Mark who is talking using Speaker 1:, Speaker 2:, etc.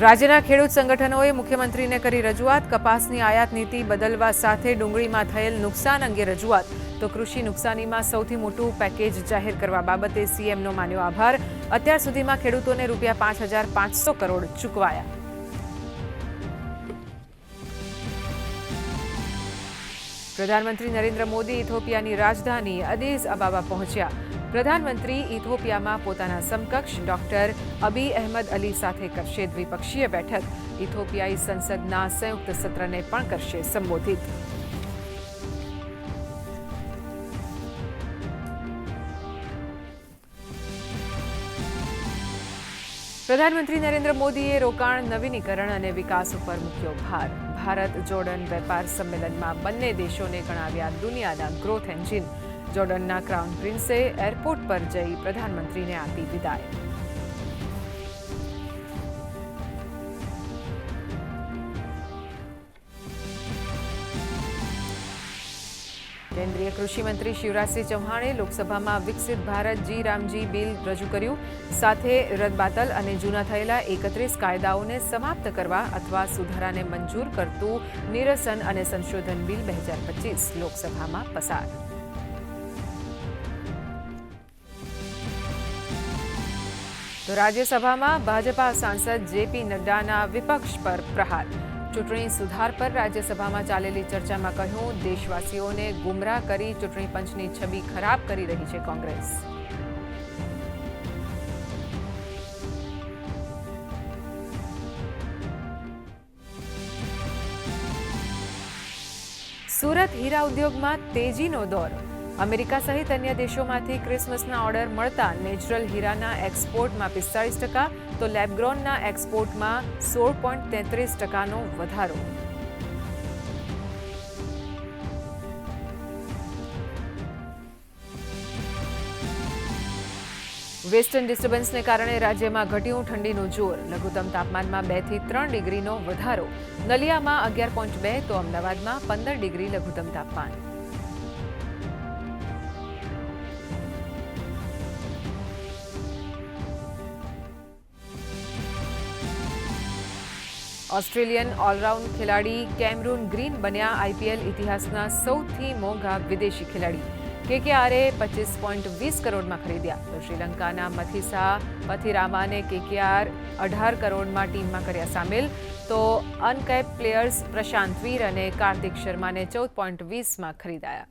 Speaker 1: રાજ્યના ખેડૂત સંગઠનોએ મુખ્યમંત્રીને કરી રજૂઆત. કપાસની આયાત નીતિ બદલવા સાથે ડુંગળીમાં થયેલ નુકસાન અંગે રજૂઆત. તો કૃષિ નુકસાનીમાં સૌથી મોટું પેકેજ જાહેર કરવા બાબતે સીએમનો માન્યો આભાર. અત્યાર સુધીમાં ખેડૂતોને રૂપિયા પાંચ હજાર પાંચસો કરોડ ચૂકવાયા. પ્રધાનમંત્રી નરેન્દ્ર મોદી ઇથોપિયાની રાજધાની અદીસ અબાબા પહોંચ્યા. પ્રધાનમંત્રી ઇથોપિયામાં પોતાના સમકક્ષ ડોક્ટર અબી અહેમદ અલી સાથે કરશે દ્વિપક્ષીય બેઠક. ઇથોપિયાઈ સંસદના સંયુક્ત સત્રને પણ કરશે સંબોધિત. પ્રધાનમંત્રી નરેન્દ્ર મોદીએ રોકાણ નવીનીકરણ અને વિકાસ ઉપર મૂક્યો ભાર. ભારત જોર્ડન વેપાર સંમેલનમાં બંને દેશોને ગણાવ્યા દુનિયાના ગ્રોથ એન્જિન જોર્ડનના ક્રાઉન પ્રિન્સે એરપોર્ટ પર જઈ પ્રધાનમંત્રીને આપી વિદાય. કેન્દ્રીય કૃષિમંત્રી શિવરાજસિંહ ચૌહાણે લોકસભામાં વિકસિત ભારત જી રામજી બિલ રજૂ કર્યું. સાથે રદબાતલ અને જૂના થયેલા એકત્રીસ કાયદાઓને સમાપ્ત કરવા અથવા સુધારાને મંજૂર કરતું નિરસન અને સંશોધન બિલ બે હજાર પચીસ લોકસભામાં પસાર. તો રાજ્યસભામાં ભાજપા સાંસદ જેપી નડ્ડાના વિપક્ષ પર પ્રહાર. ચૂંટણી સુધાર પર રાજ્યસભામાં ચાલેલી ચર્ચામાં કહ્યું, દેશવાસીઓને ગુમરાહ કરી ચૂંટણી પંચની છબી ખરાબ કરી રહી છે કોંગ્રેસ. સુરત હીરા ઉદ્યોગમાં તેજીનો દોર. અમેરિકા સહિત અન્ય દેશોમાંથી ક્રિસમસના ઓર્ડર મળતા નેચરલ હીરાના એક્સપોર્ટમાં પિસ્તાળીસ ટકા, તો લેબગ્રોનના એક્સપોર્ટમાં સોળ પોઈન્ટ તેત્રીસ ટકાનો વધારો. વેસ્ટર્ન ડિસ્ટર્બન્સને કારણે રાજ્યમાં ઘટ્યું ઠંડીનું જોર. લઘુત્તમ તાપમાનમાં બેથી ત્રણ ડિગ્રીનો વધારો. નલિયામાં અગિયાર પોઈન્ટ બે, તો અમદાવાદમાં પંદર ડિગ્રી લઘુત્તમ તાપમાન. ઓસ્ટ્રેલિયન ઓલરાઉન્ડ ખેલાડી કેમરૂન ગ્રીન બન્યા આઈપીએલ ઇતિહાસના સૌથી મોંઘા વિદેશી ખેલાડી. કેકેઆરે પચીસ પોઈન્ટ વીસ કરોડમાં ખરીદ્યા. તો શ્રીલંકાના મથિસા પથિરામાને કેકેઆર અઢાર કરોડમાં ટીમમાં કર્યા સામેલ. તો અનકેપ પ્લેયર્સ પ્રશાંત વીર અને કાર્તિક શર્માને ચૌદ પોઈન્ટ વીસમાં ખરીદાયા.